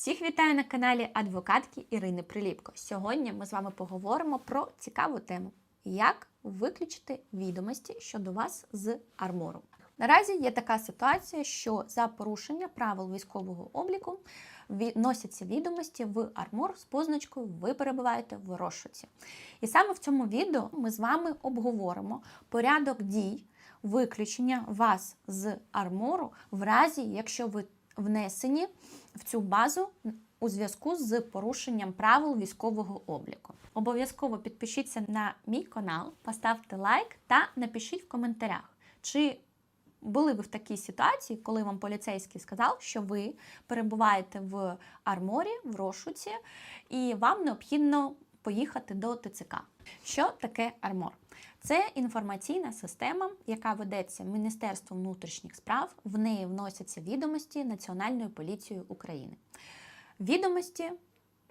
Всіх вітаю на каналі адвокатки Ірини Приліпко. Сьогодні ми з вами поговоримо про цікаву тему: як виключити відомості щодо вас з армору. Наразі є така ситуація, що за порушення правил військового обліку вносяться відомості в армор з позначкою Ви перебуваєте в розшуці. І саме в цьому відео ми з вами обговоримо порядок дій виключення вас з армору в разі, якщо ви внесені в цю базу у зв'язку з порушенням правил військового обліку. Обов'язково підпишіться на мій канал, поставте лайк та напишіть в коментарях, чи були ви в такій ситуації, коли вам поліцейський сказав, що ви перебуваєте в арморі, в розшуці, і вам необхідно поїхати до ТЦК. Що таке армор? Це інформаційна система, яка ведеться Міністерством внутрішніх справ. В неї вносяться відомості Національною поліцією України. Відомості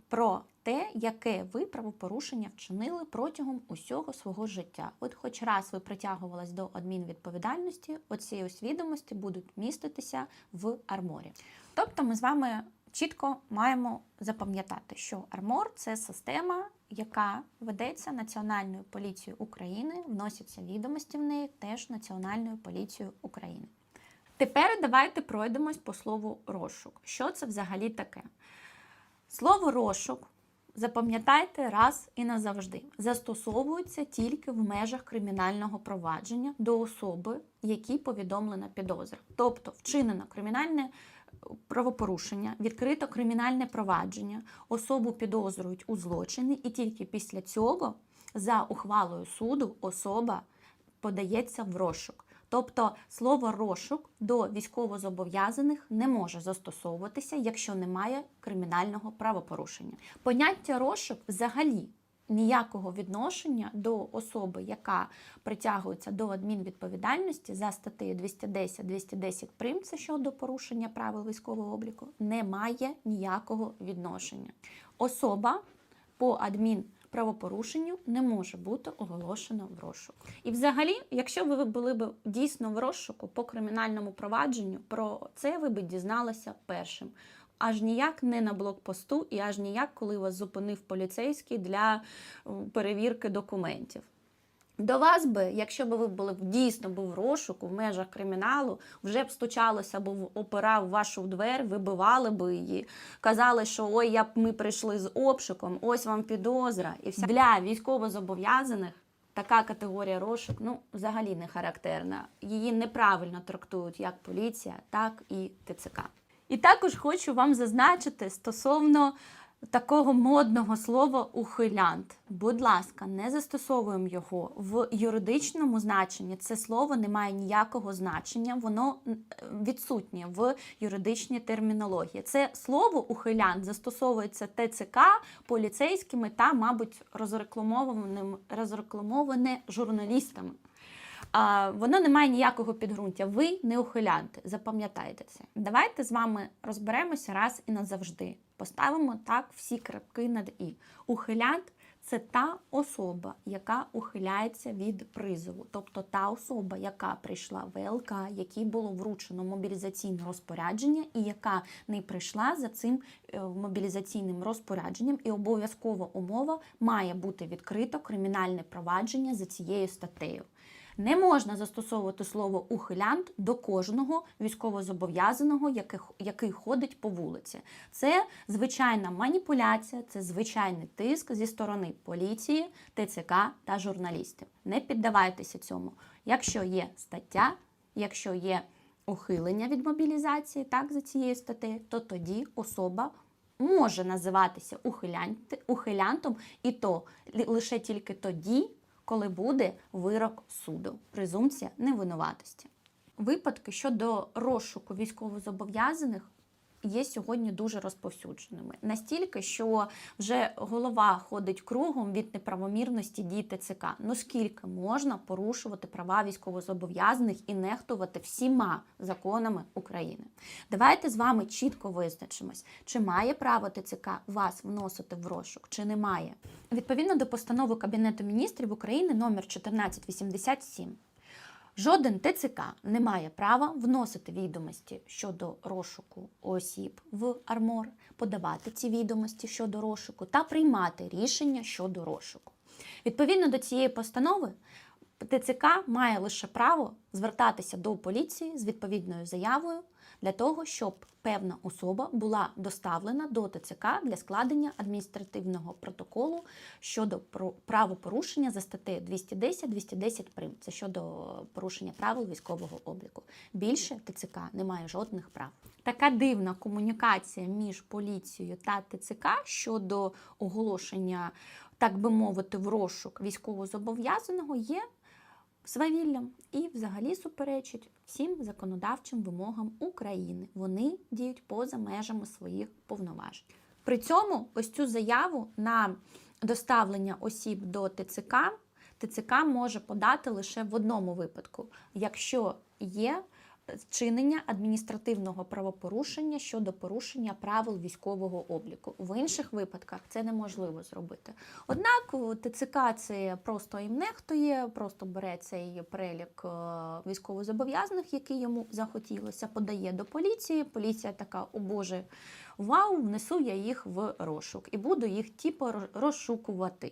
про те, яке ви правопорушення вчинили протягом усього свого життя. От хоч раз ви притягувались до адмінвідповідальності, оці ось відомості будуть міститися в арморі. Тобто ми з вами чітко маємо запам'ятати, що армор це система, яка ведеться Національною поліцією України, вносяться відомості в неї теж Національною поліцією України. Тепер давайте пройдемось по слову розшук. Що це взагалі таке? Слово розшук, запам'ятайте раз і назавжди, застосовується тільки в межах кримінального провадження до особи, якій повідомлена підозра. Тобто вчинено кримінальне правопорушення, відкрито кримінальне провадження, особу підозрюють у злочині, і тільки після цього, за ухвалою суду, особа подається в розшук. Тобто слово розшук до військовозобов'язаних не може застосовуватися, якщо немає кримінального правопорушення. Поняття розшук взагалі ніякого відношення до особи, яка притягується до адмінвідповідальності за статтею 210-210 прим, це щодо порушення правил військового обліку, не має ніякого відношення. Особа по адмін правопорушенню не може бути оголошено в розшук. І взагалі, якщо ви були б дійсно в розшуку по кримінальному провадженню, про це ви б дізналися першим. Аж ніяк не на блокпосту, і аж ніяк, коли вас зупинив поліцейський для перевірки документів. До вас би, якщо б ви були дійсно був в розшуку в межах криміналу, вже б стучалося, бо опирав вашу двері, вибивали би її, казали, що ой, я ми прийшли з обшуком, ось вам підозра. І вся для військовозобов'язаних така категорія розшук ну, взагалі не характерна. Її неправильно трактують як поліція, так і ТЦК. І також хочу вам зазначити стосовно такого модного слова ухилянт. Будь ласка, не застосовуємо його в юридичному значенні. Це слово не має ніякого значення, воно відсутнє в юридичній термінології. Це слово ухилянт застосовується ТЦК поліцейськими та, мабуть, розрекламованим розрекламоване журналістами. А, Воно не має ніякого підґрунтя. Ви не ухилянти, запам'ятайте це. Давайте з вами розберемося раз і назавжди. Поставимо так всі крапки над і. Ухилянт це та особа, яка ухиляється від призову, тобто та особа, яка прийшла в ВЛК, якій було вручено мобілізаційне розпорядження, і яка не прийшла за цим мобілізаційним розпорядженням, і обов'язкова умова має бути відкрито кримінальне провадження за цією статтею. Не можна застосовувати слово ухилянт до кожного військовозобов'язаного, який, ходить по вулиці. Це звичайна маніпуляція, це звичайний тиск зі сторони поліції, ТЦК та журналістів. Не піддавайтеся цьому. Якщо є стаття, якщо є ухилення від мобілізації, так за цією статтею, то тоді особа. Може називатися ухилянтом, і то лише тільки тоді, коли буде вирок суду, презумпція невинуватості. Випадки щодо розшуку військовозобов'язаних є сьогодні дуже розповсюдженими. Настільки, що вже голова ходить кругом від неправомірності дій ТЦК. Ну скільки можна порушувати права військовозобов'язаних і нехтувати всіма законами України? Давайте з вами чітко визначимось, чи має право ТЦК вас вносити в розшук, чи не має. Відповідно до постанови Кабінету міністрів України номер 1487 Жоден ТЦК не має права вносити відомості щодо розшуку осіб в армор, подавати ці відомості щодо розшуку та приймати рішення щодо розшуку. Відповідно до цієї постанови, ТЦК має лише право звертатися до поліції з відповідною заявою для того, щоб певна особа була доставлена до ТЦК для складення адміністративного протоколу щодо правопорушення за статтею 210-210 прим. Це щодо порушення правил військового обліку. Більше ТЦК не має жодних прав. Така дивна комунікація між поліцією та ТЦК щодо оголошення, так би мовити, в розшук військовозобов'язаного є свавіллям і взагалі суперечить всім законодавчим вимогам України. Вони діють поза межами своїх повноважень. При цьому ось цю заяву на доставлення осіб до ТЦК ТЦК може подати лише в одному випадку, якщо є вчинення адміністративного правопорушення щодо порушення правил військового обліку. В інших випадках це неможливо зробити. Однак ТЦК це просто їм нехтує, просто бере цей перелік е, військовозобов'язаних, який йому захотілося, подає до поліції. Поліція така, о Боже, вау, внесу я їх в розшук і буду їх типу роз- розшукувати.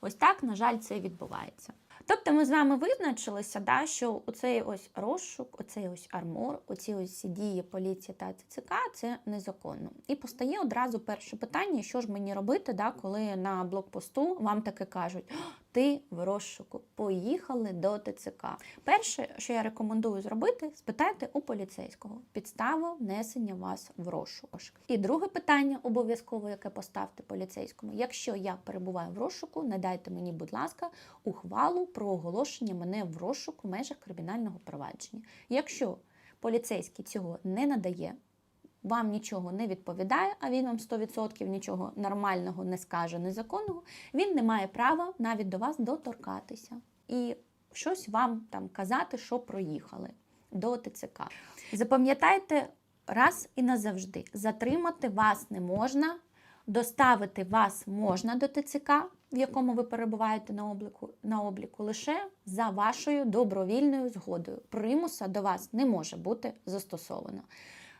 Ось так, на жаль, це відбувається. Тобто ми з вами визначилися, да, що оцей ось розшук, оцей ось армор, оці ось дії поліції та ЦЦК це незаконно. І постає одразу перше питання, що ж мені робити, да, коли на блокпосту вам таке кажуть: «О, ти в розшуку, поїхали до ТЦК. Перше, що я рекомендую зробити, спитайте у поліцейського підставу внесення вас в розшук. І друге питання обов'язково, яке поставте поліцейському: якщо я перебуваю в розшуку, надайте мені, будь ласка, ухвалу про оголошення мене в розшук в межах кримінального провадження. Якщо поліцейський цього не надає, вам нічого не відповідає, а він вам 100% нічого нормального не скаже, незаконного, він не має права навіть до вас доторкатися і щось вам там казати, що проїхали до ТЦК. Запам'ятайте раз і назавжди: затримати вас не можна, доставити вас можна до ТЦК, в якому ви перебуваєте на обліку, на обліку лише за вашою добровільною згодою. Примуса до вас не може бути застосовано.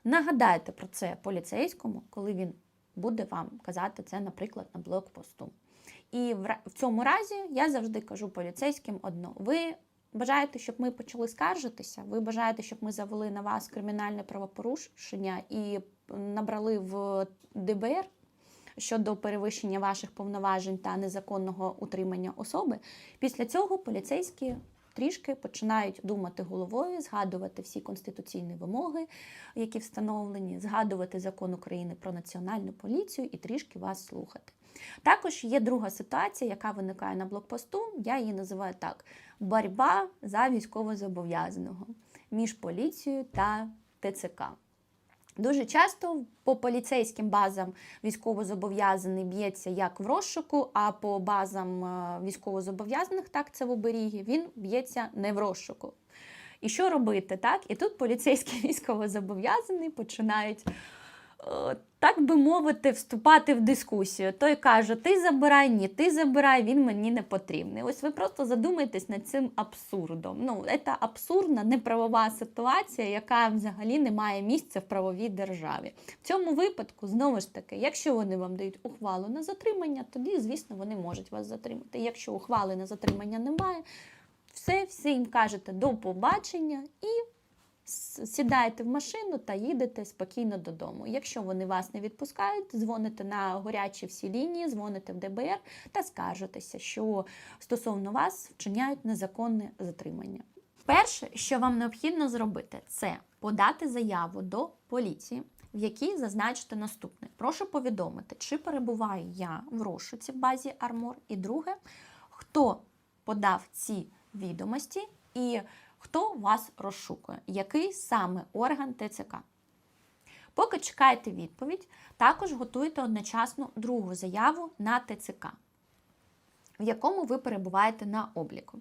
Нагадайте про це поліцейському, коли він буде вам казати це, наприклад, на блокпосту. І в, цьому разі я завжди кажу поліцейським одно: ви бажаєте, щоб ми почали скаржитися? Ви бажаєте, щоб ми завели на вас кримінальне правопорушення і набрали в ДБР щодо перевищення ваших повноважень та незаконного утримання особи? Після цього поліцейські трішки починають думати головою, згадувати всі конституційні вимоги, які встановлені, згадувати закон України про національну поліцію і трішки вас слухати. Також є друга ситуація, яка виникає на блокпосту. Я її називаю так: боротьба за військовозобов'язаного між поліцією та ТЦК. Дуже часто по поліцейським базам військовозобов'язаний б'ється як в розшуку, а по базам е, військовозобов'язаних, так це в оберігі, він б'ється не в розшуку. І що робити, так? І тут поліцейські військовозобов'язані починають, так би мовити, вступати в дискусію. Той каже: ти забирай, ні, ти забирай, він мені не потрібний. Ось ви просто задумайтесь над цим абсурдом. Ну, це абсурдна, неправова ситуація, яка взагалі не має місця в правовій державі. В цьому випадку, знову ж таки, якщо вони вам дають ухвалу на затримання, тоді, звісно, вони можуть вас затримати. Якщо ухвали на затримання немає, все, всім кажете до побачення і сідаєте в машину та їдете спокійно додому. Якщо вони вас не відпускають, дзвоните на горячі всі лінії, дзвоните в ДБР та скаржитеся, що стосовно вас вчиняють незаконне затримання. Перше, що вам необхідно зробити, це подати заяву до поліції, в якій зазначити наступне: прошу повідомити, чи перебуваю я в розшуці в базі Армор. І друге, хто подав ці відомості і хто вас розшукує, який саме орган ТЦК. Поки чекаєте відповідь, також готуйте одночасно другу заяву на ТЦК, в якому ви перебуваєте на обліку.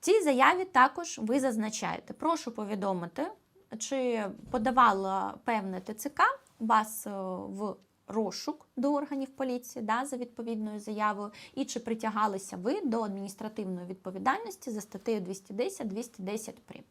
В цій заяві також ви зазначаєте, прошу повідомити, чи подавала певне ТЦК вас е, в розшук до органів поліції да, за відповідною заявою, і чи притягалися ви до адміністративної відповідальності за статтею 210-210 прим.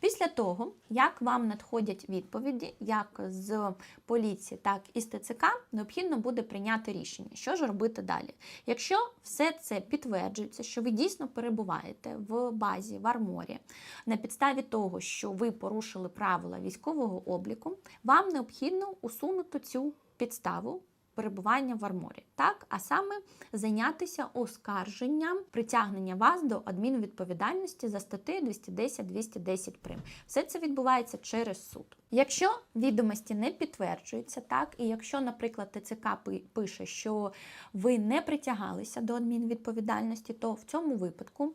Після того, як вам надходять відповіді, як з поліції, так і з ТЦК, необхідно буде прийняти рішення, що ж робити далі. Якщо все це підтверджується, що ви дійсно перебуваєте в базі в арморі на підставі того, що ви порушили правила військового обліку, вам необхідно усунути цю підставу. Перебування в арморі, так, а саме зайнятися оскарженням притягнення вас до адмінвідповідальності за статтею 210-210 прим. Все це відбувається через суд. Якщо відомості не підтверджуються, так, і якщо, наприклад, ТЦК пише, що ви не притягалися до адмінвідповідальності, то в цьому випадку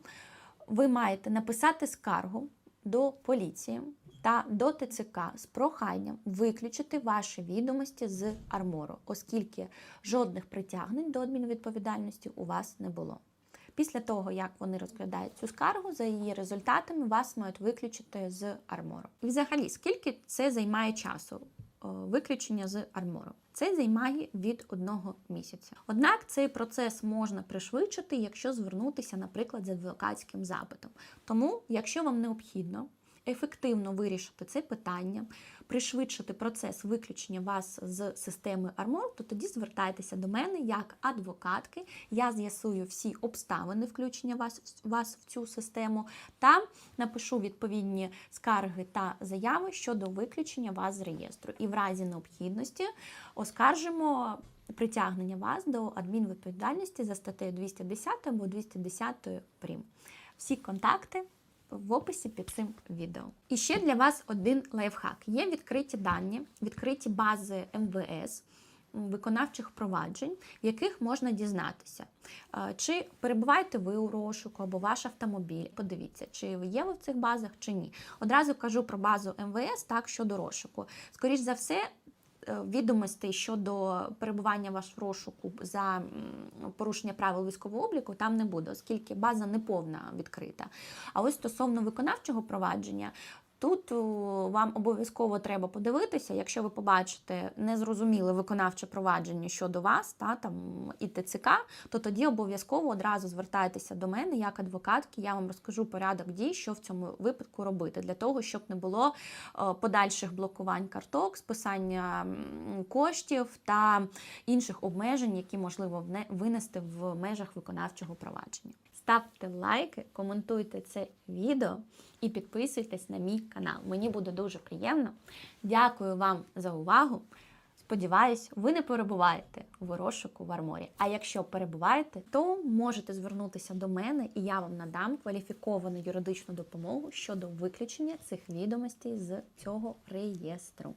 ви маєте написати скаргу до поліції та до ТЦК з проханням виключити ваші відомості з армору, оскільки жодних притягнень до адмінвідповідальності у вас не було. Після того, як вони розглядають цю скаргу, за її результатами вас мають виключити з армору. І взагалі, скільки це займає часу? Виключення з армору. Це займає від одного місяця. Однак цей процес можна пришвидшити, якщо звернутися, наприклад, з адвокатським запитом. Тому, якщо вам необхідно ефективно вирішити це питання, пришвидшити процес виключення вас з системи Армор, то тоді звертайтеся до мене як адвокатки. Я з'ясую всі обставини включення вас, вас в цю систему та напишу відповідні скарги та заяви щодо виключення вас з реєстру. І в разі необхідності оскаржимо притягнення вас до адмінвідповідальності за статтею 210 або 210 прим. Всі контакти в описі під цим відео. І ще для вас один лайфхак: є відкриті дані, відкриті бази МВС. Виконавчих проваджень, яких можна дізнатися, чи перебуваєте ви у розшуку або ваш автомобіль. Подивіться, чи є ви в цих базах, чи ні. Одразу кажу про базу МВС так щодо розшуку. Скоріш за все, відомостей щодо перебування ваш в розшуку за порушення правил військового обліку там не буде, оскільки база не повна відкрита. А ось стосовно виконавчого провадження. Тут вам обов'язково треба подивитися, якщо ви побачите незрозуміле виконавче провадження щодо вас, та там і ТЦК, то тоді обов'язково одразу звертайтеся до мене як адвокатки. Я вам розкажу порядок дій, що в цьому випадку робити, для того, щоб не було подальших блокувань карток, списання коштів та інших обмежень, які можливо винести в межах виконавчого провадження. Ставте лайки, коментуйте це відео і підписуйтесь на мій канал. Мені буде дуже приємно. Дякую вам за увагу. Сподіваюсь, ви не перебуваєте в розшуку в арморі. А якщо перебуваєте, то можете звернутися до мене, і я вам надам кваліфіковану юридичну допомогу щодо виключення цих відомостей з цього реєстру.